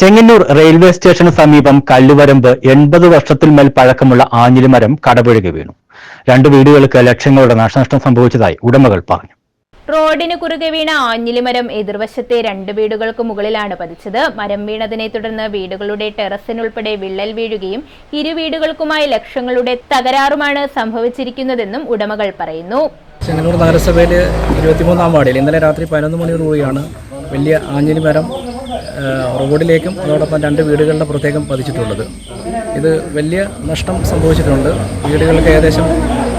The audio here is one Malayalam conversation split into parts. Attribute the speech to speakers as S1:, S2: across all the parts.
S1: ചെങ്ങന്നൂർ റെയിൽവേ സ്റ്റേഷന് സമീപം കല്ലുവരമ്പ് എൺപത് വർഷത്തിൽ മേൽ പഴക്കമുള്ള ആഞ്ഞിലിമരം കടപുഴകി വീണു. രണ്ട് വീടുകൾക്ക് ലക്ഷങ്ങളുടെ നാശനഷ്ടം സംഭവിച്ചതായി ഉടമകൾ പറഞ്ഞു.
S2: റോഡിന് കുറുകെ വീണ ആഞ്ഞിലിമരം എതിർവശത്തെ രണ്ട് വീടുകൾക്ക് മുകളിലാണ് പതിച്ചത്. മരം വീണതിനെ തുടർന്ന് വീടുകളുടെ ടെറസിനുൾപ്പെടെ വിള്ളൽ വീഴുകയും ഇരു വീടുകൾക്കുമായി ലക്ഷങ്ങളുടെ തകരാറുമാണ് സംഭവിച്ചിരിക്കുന്നതെന്നും ഉടമകൾ പറയുന്നു.
S3: ചെങ്ങന്നൂർ നഗരസഭയിൽ ഇരുപത്തിമൂന്നാം വാർഡിൽ ഇന്നലെ രാത്രി പതിനൊന്ന് മണിയോടുകൂടിയാണ് വലിയ ആഞ്ഞിലി മരം ആ, റോഡിലേക്കും അതോടൊപ്പം രണ്ട് വീടുകളുടെ പുറത്തേക്കും പതിച്ചിട്ടുള്ളത്. ഇത് വലിയ നഷ്ടം സംഭവിച്ചിട്ടുണ്ട്. വീടുകൾക്ക് ഏകദേശം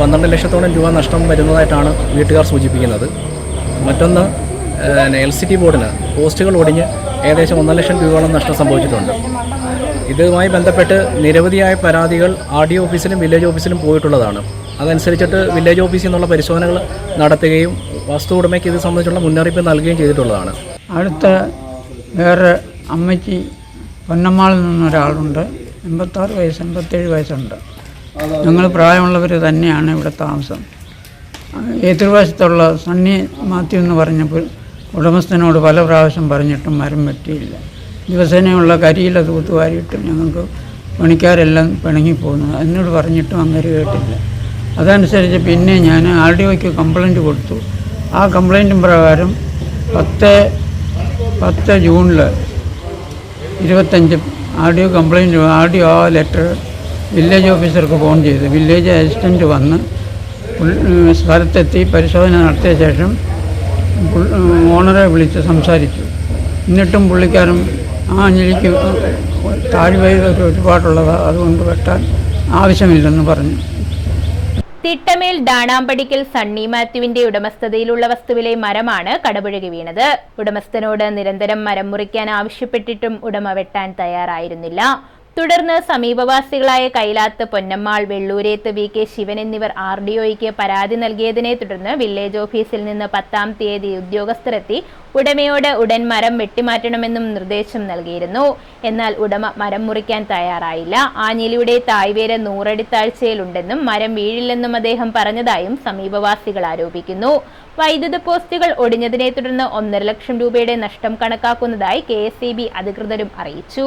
S3: പന്ത്രണ്ട് ലക്ഷത്തോളം രൂപ നഷ്ടം വരുന്നതായിട്ടാണ് വീട്ടുകാർ സൂചിപ്പിക്കുന്നത്. മറ്റൊന്ന് എൽ സി ടി ബോർഡിന് പോസ്റ്റുകൾ ഒടിഞ്ഞ് ഏകദേശം ഒന്നര ലക്ഷം രൂപയോളം നഷ്ടം സംഭവിച്ചിട്ടുണ്ട്. ഇതുമായി ബന്ധപ്പെട്ട് നിരവധിയായ പരാതികൾ ആർ ഡി ഓഫീസിലും വില്ലേജ് ഓഫീസിലും പോയിട്ടുള്ളതാണ്. അതനുസരിച്ചിട്ട് വില്ലേജ് ഓഫീസിൽ നിന്നുള്ള പരിശോധനകൾ നടത്തുകയും വസ്തു ഉടമയ്ക്ക് ഇത് സംബന്ധിച്ചുള്ള മുന്നറിയിപ്പ് നൽകുകയും ചെയ്തിട്ടുള്ളതാണ്.
S4: അടുത്ത വേറെ അമ്മച്ചി പൊന്നമ്മാളിൽ നിന്നൊരാളുണ്ട്. എൺപത്താറ് വയസ്സ് എൺപത്തേഴ് വയസ്സുണ്ട്. ഞങ്ങൾ പ്രായമുള്ളവർ തന്നെയാണ് ഇവിടെ താമസം. എതിർവശത്തുള്ള സണ്ണി മാത്യു എന്ന് പറഞ്ഞപ്പോൾ ഉടമസ്ഥനോട് പല പ്രാവശ്യം പറഞ്ഞിട്ടും മരം വെട്ടിയില്ല. ദിവസേനയുള്ള കരിയില തൂത്തുവാരിയിട്ടും ഞങ്ങൾക്ക് പണിക്കാരെല്ലാം പിണങ്ങിപ്പോകുന്നു എന്നോട് പറഞ്ഞിട്ടും അങ്ങനെ കേട്ടില്ല. അതനുസരിച്ച് പിന്നെ ഞാൻ ആർ ഡി ഒക്ക് കംപ്ലൈന്റ് കൊടുത്തു. ആ കംപ്ലൈന്റും പ്രകാരം പത്ത് പത്ത് ജൂണിൽ ഇരുപത്തഞ്ച് ആർ ഡി ആഡിയോ കംപ്ലൈന്റ് ഒ ആ ലെറ്റർ വില്ലേജ് ഓഫീസർക്ക് ഫോൺ ചെയ്തു വില്ലേജ് അസിസ്റ്റന്റ് വന്ന് സ്ഥലത്തെത്തി പരിശോധന നടത്തിയ ശേഷം ഓണറെ വിളിച്ച് സംസാരിച്ചു. എന്നിട്ടും പുള്ളിക്കാരൻ ആ അഞ്ജലിക്ക് താഴ്വയിൽ ഒരു ഒരുപാടുള്ളത് അതുകൊണ്ട് വെട്ടാൻ ആവശ്യമില്ലെന്ന് പറഞ്ഞു.
S2: തിട്ടമേൽ ഡാണാമ്പടിക്കൽ സണ്ണി മാത്യുവിന്റെ ഉടമസ്ഥതയിലുള്ള വസ്തുവിലെ മരമാണ് കടപുഴകി വീണത്. ഉടമസ്ഥനോട് നിരന്തരം മരം മുറിക്കാൻ ആവശ്യപ്പെട്ടിട്ടും ഉടമ വെട്ടാൻ തയ്യാറായിരുന്നില്ല. തുടർന്ന് സമീപവാസികളായ കൈലാത്ത് പൊന്നമ്മാൾ വെള്ളൂരേത്ത് വി. കെ. ശിവൻ എന്നിവർ ആർ ഡി ഒയ്ക്ക് പരാതി നൽകിയതിനെ തുടർന്ന് വില്ലേജ് ഓഫീസിൽ നിന്ന് പത്താം തീയതി ഉദ്യോഗസ്ഥരെത്തി ഉടമയോട് ഉടൻ മരം വെട്ടിമാറ്റണമെന്നും നിർദ്ദേശം നൽകിയിരുന്നു. എന്നാൽ ഉടമ മരം മുറിക്കാൻ തയ്യാറായില്ല. ആഞ്ഞിലിയുടെ തായ്വേര് നൂറടി താഴ്ചയിലുണ്ടെന്നും മരം വീഴില്ലെന്നും അദ്ദേഹം പറഞ്ഞതായും സമീപവാസികൾ ആരോപിക്കുന്നു. വൈദ്യുത പോസ്റ്റുകൾ ഒടിഞ്ഞതിനെ തുടർന്ന് ഒന്നര ലക്ഷം രൂപയുടെ നഷ്ടം കണക്കാക്കുന്നതായി കെ. അധികൃതരും അറിയിച്ചു.